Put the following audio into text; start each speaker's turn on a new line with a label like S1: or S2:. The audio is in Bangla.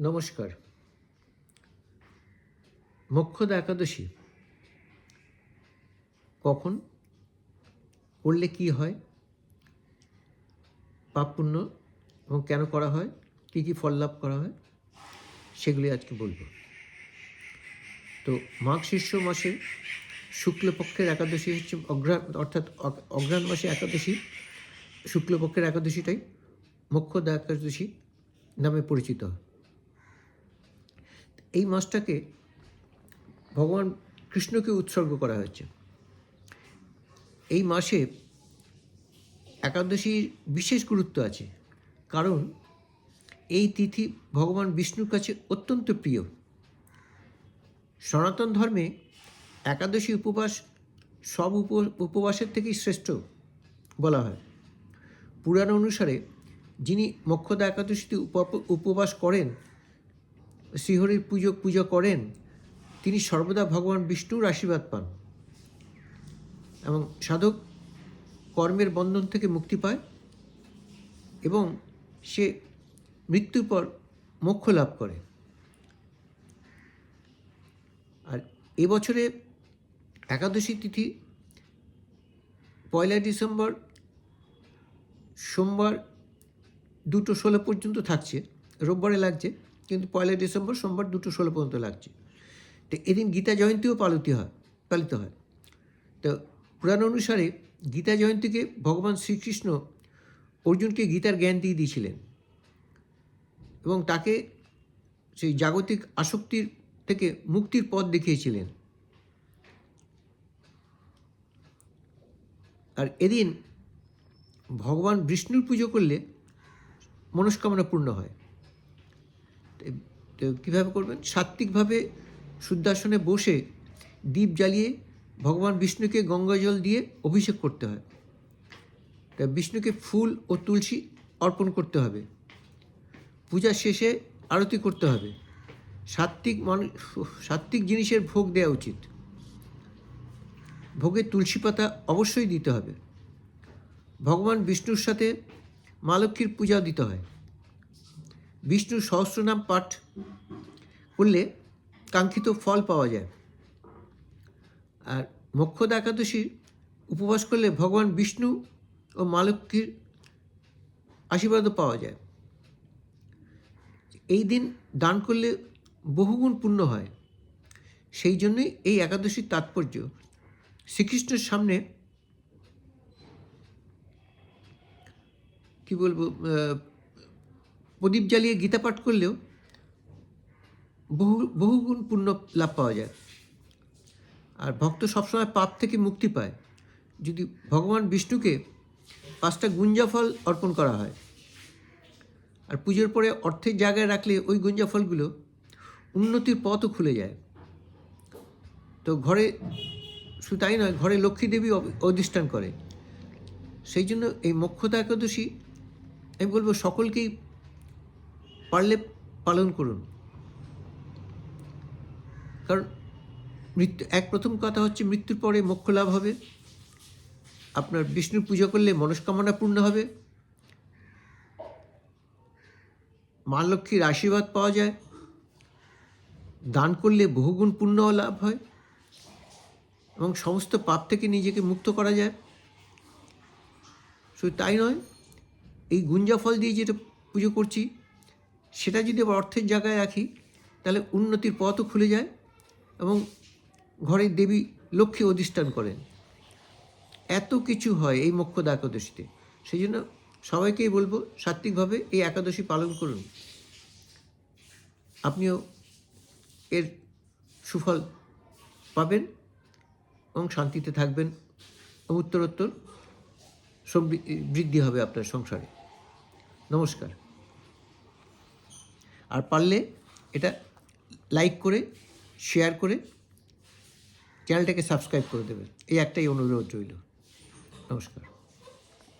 S1: নমস্কার। মোক্ষদা একাদশী। কখন? করলে কি হয়? পাপ পুণ্য এবং কেন করা হয়? কী কী ফল লাভ করা হয়? সেগুলি আজকে বলব। তো মাঘ শীর্ষ মাসে শুক্লপক্ষের একাদশী হচ্ছে অগ্রহায়ণ অর্থাৎ অগ- অগ্রহায়ণ মাসে একাদশী। শুক্লপক্ষের একাদশীটাই মোক্ষদা একাদশী নামে পরিচিত। হয় এই মাসটাকে ভগবান কৃষ্ণকে উৎসর্গ করা হয়েছে। এই মাসে একাদশীর বিশেষ গুরুত্ব আছে, কারণ এই তিথি ভগবান বিষ্ণুর কাছে অত্যন্ত প্রিয়। সনাতন ধর্মে একাদশী উপবাস সব উপ, উপবাসের থেকেই শ্রেষ্ঠ বলা হয়। পুরাণ অনুসারে যিনি মোক্ষদা একাদশীতে উপ- উপবাস করেন শ্রীহরির পুজো পুজো করেন, তিনি সর্বদা ভগবান বিষ্ণুর আশীর্বাদ পান। এবং সাধক কর্মের বন্ধন থেকে মুক্তি পায় এবং সে মৃত্যুর পর মোক্ষ লাভ করে। আর এবছরে একাদশী তিথি, পয়লা ডিসেম্বর, সোমবার দুটো ষোলো পর্যন্ত থাকছে, রোববারে লাগছে। কিন্তু পয়লা ডিসেম্বর সোমবার দুটো ষোলো পর্যন্ত লাগছে। তো এদিন গীতা জয়ন্তীও পালিত হয় পালিত হয়। তো পুরাণ অনুসারে গীতা জয়ন্তীকে ভগবান শ্রীকৃষ্ণ অর্জুনকে গীতার জ্ঞান দিয়ে দিয়েছিলেন এবং তাকে সেই জাগতিক আসক্তির থেকে মুক্তির পথ দেখিয়েছিলেন। আর এদিন ভগবান বিষ্ণুর পুজো করলে মনস্কামনা পূর্ণ হয়। তো- কীভাবে করবেন? সাত্ত্বিকভাবে শুদ্ধাসনে বসে দীপ জ্বালিয়ে ভগবান বিষ্ণুকে গঙ্গা জল দিয়ে অভিষেক করতে হয়। তা বিষ্ণুকে ফুল ও তুলসী অর্পণ করতে হবে। পূজা শেষে আরতি করতে হবে। সাত্ত্বিক মানুষ সাত্ত্বিক জিনিসের ভোগ দেওয়া উচিত। ভোগে তুলসী পাতা অবশ্যই দিতে হবে। ভগবান বিষ্ণুর সাথে মা লক্ষ্মীর পূজা দিতে হয়। বিষ্ণুর সহস্রনাম পাঠ করলে কাঙ্ক্ষিত ফল পাওয়া যায়। আর মোক্ষদা একাদশীর উপবাস করলে ভগবান বিষ্ণু ও মা লক্ষ্মীর আশীর্বাদও পাওয়া যায়। এই দিন দান করলে বহুগুণ পূর্ণ হয়। সেই জন্যই এই একাদশীর তাৎপর্য। শ্রীকৃষ্ণের সামনে কি বলব প্রদীপ জ্বালিয়ে গীতা পাঠ করলেও বহু বহুগুণ পুণ্য লাভ পাওয়া যায়। আর ভক্ত সবসময় পাপ থেকে মুক্তি পায়। যদি ভগবান বিষ্ণুকে পাঁচটা গুঞ্জাফল অর্পণ করা হয়, আর পুজোর পরে অর্থের জায়গায় রাখলে ওই গুঞ্জাফলগুলো উন্নতির পথও খুলে যায়। তো ঘরে শুধু তাই নয়, ঘরে লক্ষ্মী দেবী অধিষ্ঠান করে। সেই জন্য এই মোক্ষতা একাদশী, আমি বলব সকলকেই পারলে পালন করুন। কারণ মৃত্যু, এক প্রথম কথা হচ্ছে মৃত্যুর পরে মোক্ষ লাভ হবে। আপনার বিষ্ণুর পুজো করলে মনস্কামনা পূর্ণ হবে। মা লক্ষ্মীর আশীর্বাদ পাওয়া যায়। দান করলে বহুগুণ পুণ্য লাভ হয় এবং সমস্ত পাপ থেকে নিজেকে মুক্ত করা যায়। শুধু তাই নয়, এই গুঞ্জা ফল দিয়ে যেটা পুজো করছি সেটা যদি আবার অর্থের জায়গায় রাখি, তাহলে উন্নতির পথও খুলে যায় এবং ঘরের দেবী লক্ষ্মী অধিষ্ঠান করেন। এত কিছু হয় এই মোক্ষদা একাদশীতে। সেই জন্য সবাইকেই বলব সাত্ত্বিকভাবে এই একাদশী পালন করুন। আপনিও এর সুফল পাবেন এবং শান্তিতে থাকবেন এবং উত্তরোত্তর বৃদ্ধি হবে আপনার সংসারে। নমস্কার। আর পারলে এটা লাইক করে শেয়ার করে চ্যানেলটাকে সাবস্ক্রাইব করে দেবে এই একটাই অনুরোধ রইল। নমস্কার।